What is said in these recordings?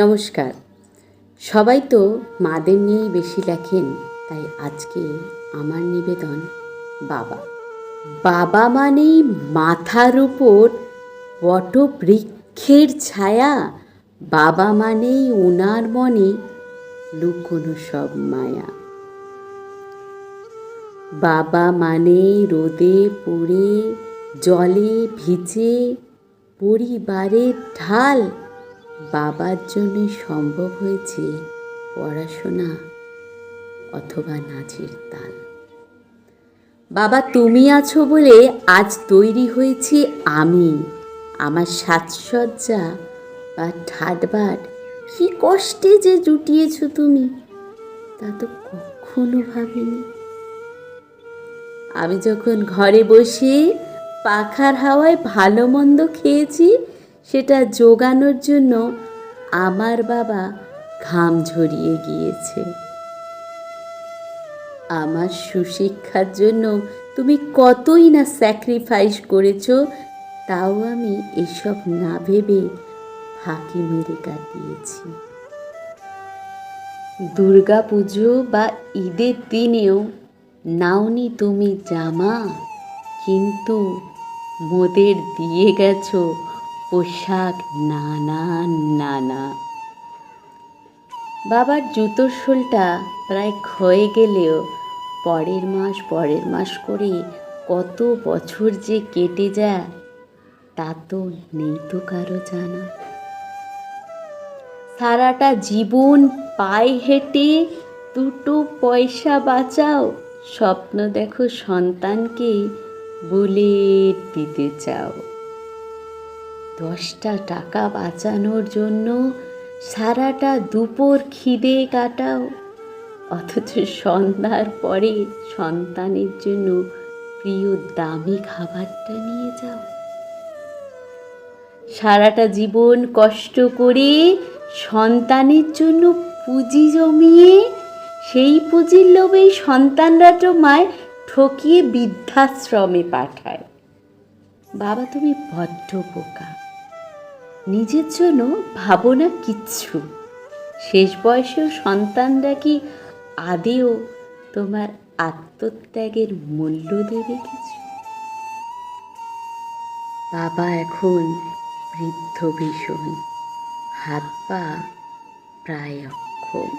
নমস্কার। সবাই তো মাদের নিয়েই বেশি লেখেন, তাই আজকে আমার নিবেদন বাবা। বাবা মানেই মাথার উপর বটবৃক্ষের ছায়া, বাবা মানেই ওনার মনে লুকোনো সব মায়া। বাবা মানে রোদে পড়ে, জলে ভিজে, পরিবারের ঢাল বাবার জন্য সম্ভব হয়েছে পড়াশোনা অথবা নাচের তাল। বাবা, তুমি আছো বলে আজ তৈরি হয়েছি আমি। আমার সাজসজ্জা বা ঠাটবাট কি কষ্টে যে জুটিয়েছ তুমি, তা তো কখনো ভাবিনি। আমি যখন ঘরে বসে পাখার হাওয়ায় ভালো মন্দ খেয়েছি সেটা যোগানোর জন্য আমার বাবা ঘাম ঝরিয়ে গিয়েছে। আমার সুশিক্ষার জন্য তুমি কতই না স্যাক্রিফাইস করেছ, তাও আমি এসব না ভেবে ফাঁকি মেরে কাটিয়েছি। দুর্গা পুজো বা ঈদের দিনেও নাওনি তুমি জামা, কিন্তু মোদের দিয়ে গেছো পোশাক নানা নানা। বাবার জুতোর শোলটা প্রায় ক্ষয়ে গেলেও পরের মাস পরের মাস করে কত বছর যে কেটে যায়, তা তো নেই তো কারও জানা। সারাটা জীবন পায়ে হেঁটে দুটো পয়সা বাঁচাও, স্বপ্ন দেখো সন্তানকে বুলেট দিতে চাও। দশটা টাকা বাঁচানোর জন্য সারাটা দুপুর খিদে কাটাও। অথচ সন্ধ্যার পরে সন্তানের জন্য প্রিয় দামি খাবারটা নিয়ে যাও। সারাটা জীবন কষ্ট করে সন্তানের জন্য পুঁজি জমিয়ে সেই পুঁজির লোভেই সন্তানরা তো মায় ঠকিয়ে বৃদ্ধাশ্রমে পাঠায়। বাবা, তুমি বড্ড বোকা। নিজের জন্য ভাবো না কিচ্ছু। শেষ বয়সেও সন্তানরা কি আদেও তোমার আত্মত্যাগের মূল্য দেবে কিছু? বাবা এখন বৃদ্ধ ভীষণ। হাত পা প্রায় অক্ষম।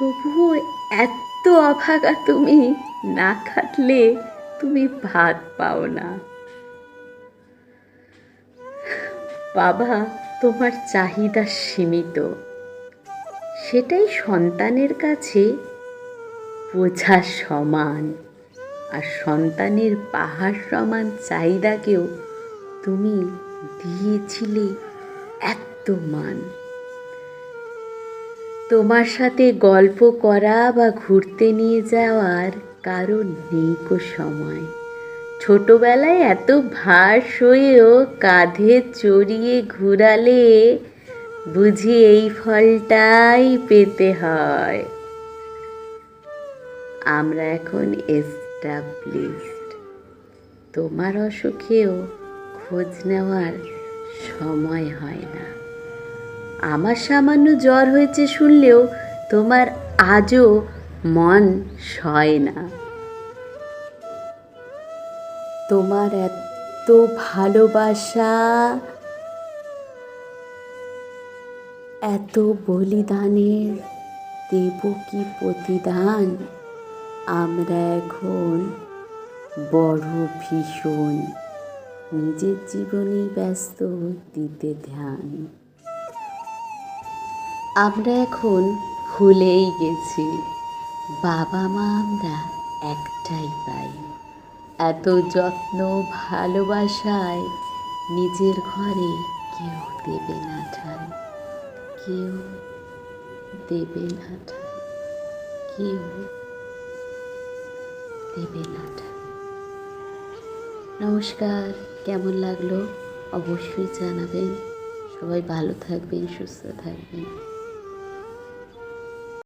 তবুও এত অভাগা তুমি না খাটলে তুমি ভাত পাও না। বাবা, তোমার চাহিদা সীমিত। সেটাই সন্তানের কাছে বোঝা সমান। আর সন্তানের পাহাড় সমান চাহিদাকেও তুমি দিয়েছিলে এত মান। তোমার সাথে গল্প করা বা ঘুরতে নিয়ে যাওয়ার কারণ নেই কো সময়। ছোটবেলায় এত ভার সয়েও কাঁধে চড়িয়ে ঘুরালে বুঝি এই ফলটাই পেতে হয়। আমরা এখন এস্টাবলিশড তোমার অসুখেও খোঁজ নেওয়ার সময় হয় না। আমার সামান্য জ্বর হয়েছে শুনলেও তোমার আজও মন সয় না। তোমার এত ভালোবাসা। এত বলিদানের দেব কি প্রতিদান? আমরা এখন বড় ভীষণ। নিজের জীবনেই ব্যস্ত দিতে ধ্যান। আমরা এখন ভুলেই গেছি। বাবা মা আমরা একটাই পাই। এত যত্ন ভালোবাসায় নিজের ঘরে কেউ দেবে না ঠাই কেউ দেবে না ঠাই কেউ দেবে না ঠাই নমস্কার, কেমন লাগল? অবশ্যই জানাবেন। সবাই ভালো থাকবেন, সুস্থ থাকবেন।